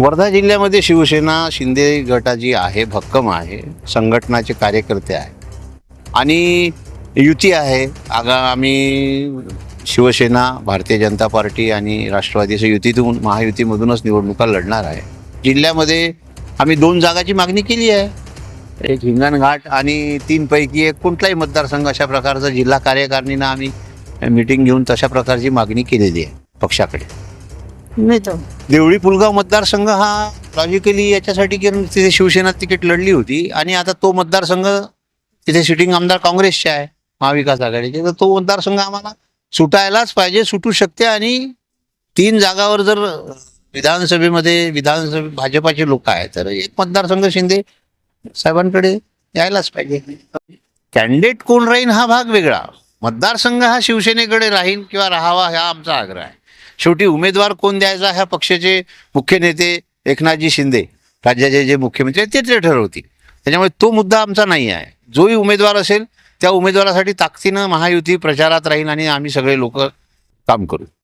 वर्धा जिल्ह्यामध्ये शिवसेना शिंदे गटाची आहे भक्कम आहे संघटनाचे कार्यकर्ते आहे. आणि युती आहे. आगा आम्ही शिवसेना भारतीय जनता पार्टी आणि राष्ट्रवादीच्या युतीतून महायुतीमधूनच निवडणुका लढणार आहे. जिल्ह्यामध्ये आम्ही दोन जागाची मागणी केली आहे. एक हिंगणघाट आणि तीनपैकी एक कुठलाही मतदारसंघ अशा प्रकारचा जिल्हा कार्यकारिणीनं आम्ही मिटिंग घेऊन तशा प्रकारची मागणी केलेली आहे पक्षाकडे. देवळी पुलगाव मतदारसंघ हा लॉजिकली याच्यासाठी की तिथे शिवसेना तिकीट लढली होती आणि आता तो मतदारसंघ तिथे सिटिंग आमदार काँग्रेसचे आहे महाविकास आघाडीचे. तर तो मतदारसंघ आम्हाला सुटायलाच पाहिजे सुटू शकते आणि तीन जागावर जर विधानसभेमध्ये विधानसभे भाजपाचे लोक आहेत तर एक मतदारसंघ शिंदे साहेबांकडे यायलाच पाहिजे. कॅन्डिडेट कोण राहील हा भाग वेगळा. मतदारसंघ हा शिवसेनेकडे राहील किंवा राहावा हा आमचा आग्रह आहे. शेवटी उमेदवार कोण द्यायचा ह्या पक्षाचे मुख्य नेते एकनाथजी शिंदे राज्याचे जे मुख्यमंत्री आहेत ते ते ठरवतील त्याच्यामुळे तो मुद्दा आमचा नाही आहे. जोही उमेदवार असेल त्या उमेदवारासाठी ताकदीनं महायुती प्रचारात राहील आणि आम्ही सगळे लोक काम करू.